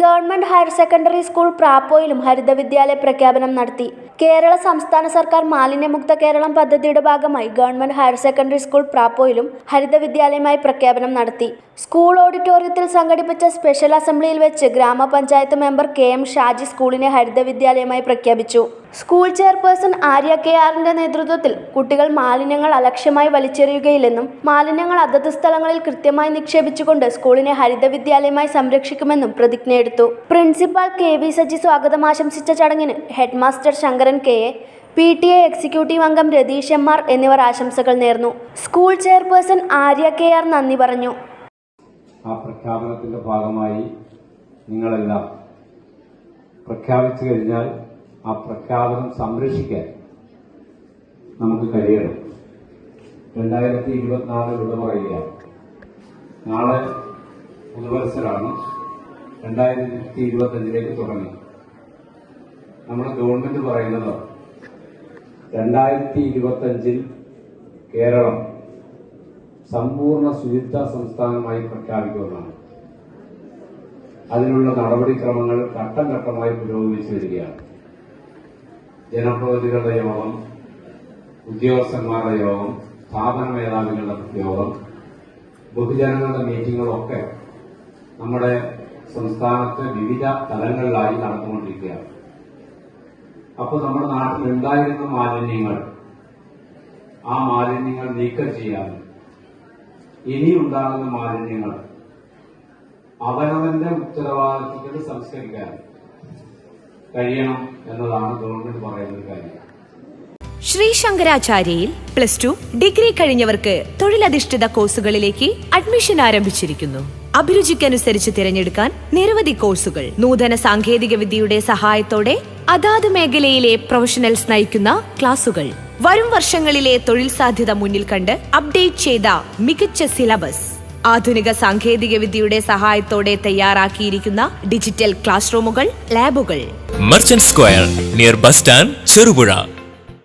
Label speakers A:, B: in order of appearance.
A: Government higher secondary school പ്രാപ്പോയിലും ഹരിത വിദ്യാലയ പ്രഖ്യാപനം നടത്തി. കേരള സംസ്ഥാന സർക്കാർ മാലിന്യമുക്ത കേരളം പദ്ധതിയുടെ ഭാഗമായി ഗവൺമെന്റ് ഹയർ സെക്കൻഡറി സ്കൂൾ പ്രാപ്പോയിലും ഹരിത വിദ്യാലയമായി പ്രഖ്യാപനം നടത്തി. സ്കൂൾ ഓഡിറ്റോറിയത്തിൽ സംഘടിപ്പിച്ച സ്പെഷ്യൽ അസംബ്ലിയിൽ വെച്ച് ഗ്രാമപഞ്ചായത്ത് മെമ്പർ കെ എം ഷാജി സ്കൂളിനെ ഹരിത വിദ്യാലയമായി പ്രഖ്യാപിച്ചു. സ്കൂൾ ചെയർപേഴ്സൺ ആര്യ കെ ആറിന്റെ നേതൃത്വത്തിൽ കുട്ടികൾ മാലിന്യങ്ങൾ അലക്ഷ്യമായി വലിച്ചെറിയുകയില്ലെന്നും മാലിന്യങ്ങൾ അതത് സ്ഥലങ്ങളിൽ കൃത്യമായി നിക്ഷേപിച്ചുകൊണ്ട് സ്കൂളിനെ ഹരിത വിദ്യാലയമായി സംരക്ഷിക്കുമെന്നും പ്രതിജ്ഞയെടുത്തു പ്രിൻസിപ്പാൾ കെ വി സജി സ്വാഗതം ആശംസിച്ച ചടങ്ങിന് headmaster Sankaran K A P T A executive അംഗം രതീഷ് എം ആർ എന്നിവർ ആശംസകൾ നേർന്നു. School chairperson Arya K R നന്ദി പറഞ്ഞു.
B: ആ പ്രഖ്യാപനത്തിന്റെ ഭാഗമായി നിങ്ങളെല്ലാം പ്രഖ്യാപിച്ചു കഴിഞ്ഞാൽ ആ പ്രഖ്യാപനം സംരക്ഷിക്കാൻ നമുക്ക് കഴിയണം. രണ്ടായിരത്തി ഇരുപത്തിനാല് വിട പറയുക. നാളെ പുതുവത്സരാണ്. രണ്ടായിരത്തി ഇരുപത്തഞ്ചിലേക്ക് തുടങ്ങി. നമ്മുടെ ഗവൺമെന്റ് പറയുന്നത് രണ്ടായിരത്തി ഇരുപത്തഞ്ചിൽ കേരളം സമ്പൂർണ ശുചിത്വ സംസ്ഥാനമായി പ്രഖ്യാപിക്കുമെന്നാണ്. അതിനുള്ള നടപടിക്രമങ്ങൾ ഘട്ടം ഘട്ടമായി പുരോഗമിച്ചു വരികയാണ്. ജനപ്രതിനിധികളുടെ യോഗം ഉദ്യോഗസ്ഥന്മാരുടെ യോഗം സ്ഥാപന മേധാവികളുടെ യോഗം ബഹുജനങ്ങളുടെ മീറ്റിങ്ങുകളൊക്കെ നമ്മുടെ സംസ്ഥാനത്ത് വിവിധ തലങ്ങളിലായി നടന്നുകൊണ്ടിരിക്കുകയാണ്. അപ്പോൾ നമ്മുടെ നാട്ടിൽ ഉണ്ടായിരുന്ന മാലിന്യങ്ങൾ ആ മാലിന്യങ്ങൾ നീക്കം ചെയ്യാനും ഇനിയുണ്ടാകുന്ന മാലിന്യങ്ങൾ അവനവന്റെ ഉത്തരവാദിത്തത്തിൽ സംസ്കരിക്കാൻ കഴിയണം എന്നതാണ് ഗവൺമെന്റ് പറയുന്ന ഒരു കാര്യം.
C: ശ്രീ ശങ്കരാചാര്യയിൽ പ്ലസ് ടു ഡിഗ്രി കഴിഞ്ഞവർക്ക് തൊഴിലധിഷ്ഠിത കോഴ്സുകളിലേക്ക് അഡ്മിഷൻ ആരംഭിച്ചിരിക്കുന്നു. അഭിരുചിക്കനുസരിച്ച് തിരഞ്ഞെടുക്കാൻ നിരവധി കോഴ്സുകൾ. നൂതന സാങ്കേതിക വിദ്യയുടെ സഹായത്തോടെ അതാത് മേഖലയിലെ പ്രൊഫഷണൽസ് നയിക്കുന്ന ക്ലാസുകൾ. വരും വർഷങ്ങളിലെ തൊഴിൽ സാധ്യത മുന്നിൽ കണ്ട് അപ്ഡേറ്റ് ചെയ്ത മികച്ച സിലബസ്. ആധുനിക സാങ്കേതിക വിദ്യയുടെ സഹായത്തോടെ തയ്യാറാക്കിയിരിക്കുന്ന ഡിജിറ്റൽ ക്ലാസ് റൂമുകൾ ലാബുകൾ.
D: Merchant square near bus stand Cherupuzha